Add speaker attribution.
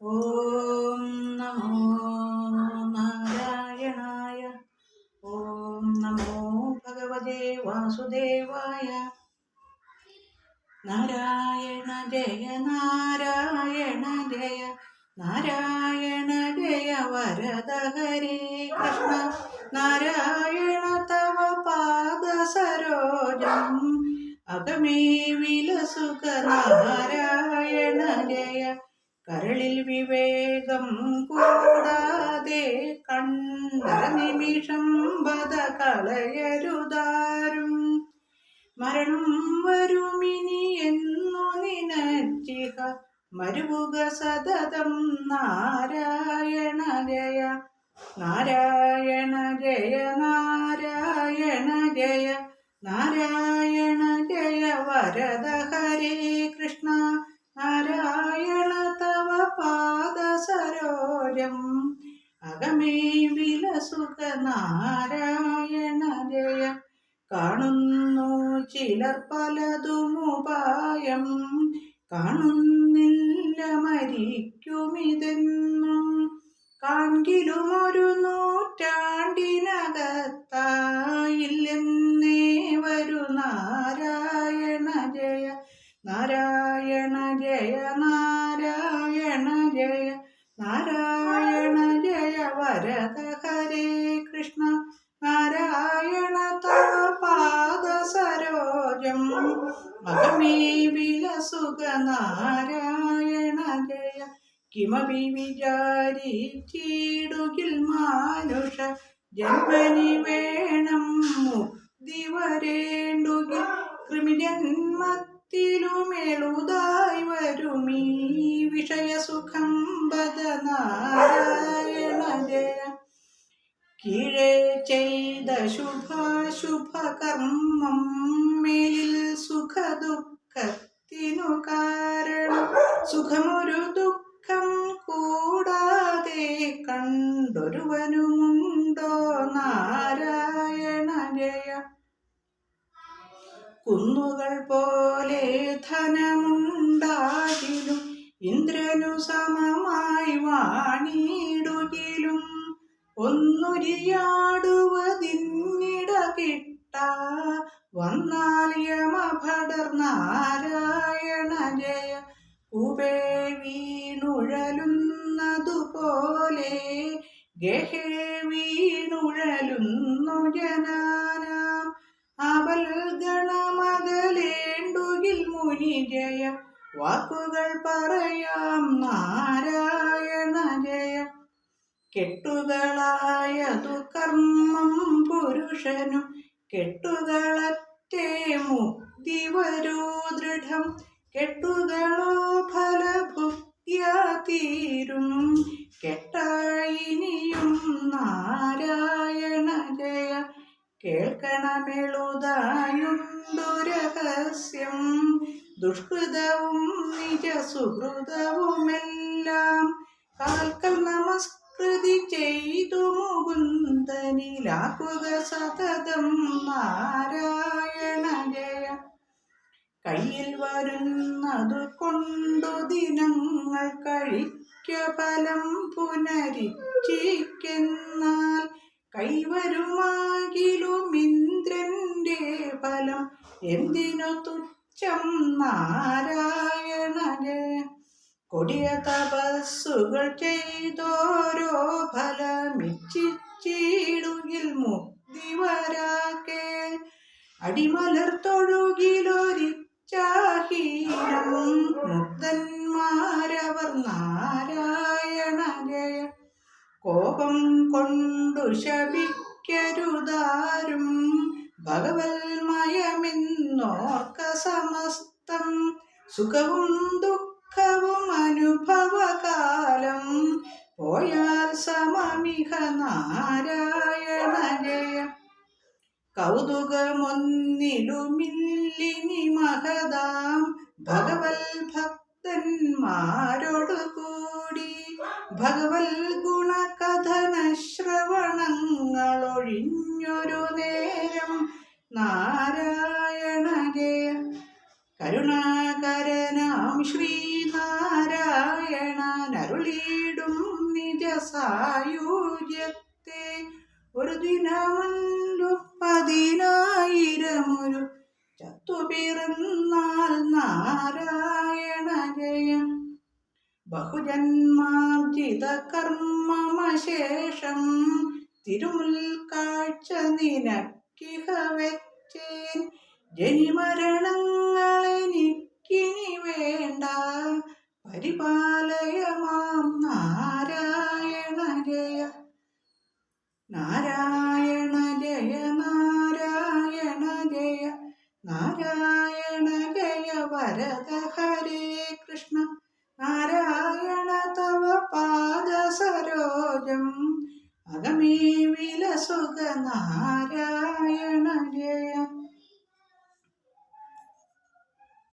Speaker 1: ഓം നമോ നാരായണായ ഓം നമോ ഭഗവതേ വാസുദേവായ. നാരായണ ജയ നാരായണ ജയ നാരായണ ജയ വരദ ഹരേ കൃഷ്ണ. നാരായണ തവ പാദസരോജം അകമേ വിലസുഖ നാരായണ ജയ. കരളിൽ വിവേകം കൂടാതെ കണ്ട നിമിഷം ബത കളയരുതാരും. മരണം വരുമിനി എന്നു നിനച്ചിഹ മരുവുക സതതം നാരായണ ജയ നാരായണ ജയ നാരായണ ജയ നാരായണ ജയ വരദ ഹരേ കൃഷ്ണ. നാരായണ പാദസരോജം അകമേ വിലസുഖ നാരായണ ജയ. കാണുന്നു ചിലർ പലതുമുപായം കാണുന്നില്ല മരിക്കുമിതെന്നും. കാൺകിലും ഒരു നൂറ്റാണ്ടിനകത്തായില്ലെന്നേ വരു നാരായണ മകമേ വിലസുഖ നാരായണ ജയ കിമപി വിചാരിച്ചിടുകിൽ മാനുഷ ജന്മനി വേണം മുക്തി വരേണ്ടുകിൽ കൃമിജന്മത്തിലുമെളുതായി വരുമീ വിഷയസുഖം ബദ നാരായണ ജയ കീഴേ ചെയ്ത ശുഭാശുഭകർമ്മം മേലിൽ സുഖദുഃഖത്തിനു കാരണം. സുഖമൊരു ദുഃഖം കൂടാതെ കണ്ടൊരുവനുമുണ്ടോ നാരായണ കുന്നുകൾ പോലെ ധനമുണ്ടാകിലും ഇന്ദ്രനു സമമായി വാണിടുകിലും ഒന്നുരിയാടുവതിന്നിട കിട്ട വന്നാൽ യമഭടർ നാരായണ ജയ കുബേ വീണുഴലുന്നതുപോലെ ഗഹേ വീണുഴലുന്നു ജനാനാം. അവൽ ഗണമകലേണ്ടുകിൽ മുനി ജയ വാക്കുകൾ പറയാം നാരായണ ജയ കെട്ടുകളായതു കർമ്മം പുരുഷനു കെട്ടുകളറ്റേ മുക്തി വരൂ ദൃഢം. കെട്ടുകളോ ഫലഭുക്തിയാ തീരും കെട്ടായിനിയും നാരായണ ജയ. കേൾക്കണമെളുതായുണ്ടു രഹസ്യം ദുഷ്കൃതവും നിജ സുഹൃതവുമെല്ലാം. കാൽക്കൽ നമസ്കൃതി ചെയ്തു മുകുന്ദനിലാക്കുക സതതം നാരായണ ജയ കയ്യിൽ വരുന്നതു കൊണ്ടു ദിനങ്ങൾ കഴിക്ക ഫലം പുനരിച്ചിരിക്കുന്നാൽ കൈവരുമാകിലും ഇന്ദ്രന്റെ ഫലം. എന്തിനു തുച്ഛം നാരായണ ജയ കൊടിയ തപസ്സുകൾ ചെയ്തോരോ ഫലമിച്ചിടുകിൽ മുക്തി വരാക്കെ. അടിമലർ തൊഴുകിലൊരിച്ചാഹീനം മുക്തന്മാരവർ നാരായണ ജയ കോപം കൊണ്ടു ശപിക്കരുതാരും ഭഗവത്മയമെന്നോർക്ക സമസ്തം. സുഖവും ദുഃഖവും അനുഭവകാലം. പോയാൽ സമമിഹ നാരായണനെ. കൗതുകമൊന്നിലുമില്ലിനി മഹതാം. ഭഗവൽ ഭക്തന്മാരോട് കൂടി ഭഗവൽ ഗുണകഥന ശ്രവണങ്ങളൊഴിഞ്ഞൊരു നേരം നാരായണ ജയ കരുണാകരനാം ശ്രീനാരായണ നരുൾ അരുളിയിടും നിജ സായുജ്യത്തെ ഒരു ദിനമല്ലു പതിനായിരമൊരു ചത്തുപിറന്നാൽ നാരായണ ജയം. ബഹുജന്മാർജിത കർമ്മമശേഷം തിരുമുൽ കാഴ്ച നിനക്കിഹ വെച്ചേൻ. ജനിമരണങ്ങളെനിക്കിനി പരിപാലയമാം നാരായണ ജയ നാരായണ ജയ നാരായണ വരദ ഹരേ കൃഷ്ണ. നാരായണ തവ പാദസരോജം. അകമേ വിലസുഖ നാരായണ ജയ